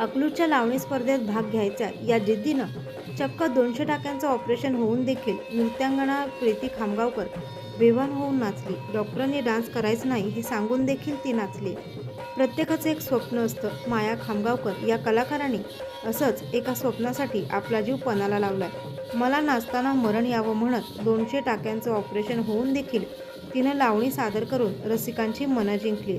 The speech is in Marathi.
अकलूजच्या लावणी स्पर्धेत भाग घ्यायचा. या जिद्दीनं चक्क दोनशे टाक्यांचं ऑपरेशन होऊन देखील नृत्यांगणा प्रीती खामगावकर बेभान होऊन नाचली. डॉक्टरांनी डान्स करायचं नाही हे सांगून देखील ती नाचली. प्रत्येकाचं एक स्वप्न असतं. माया खामगावकर या कलाकारांनी असंच एका स्वप्नासाठी आपला जीव पणाला लावलाय. मला नाचताना मरण यावं म्हणत दोनशे टाक्यांचं ऑपरेशन होऊन देखील तिनं लावणी सादर करून रसिकांची मनं जिंकली.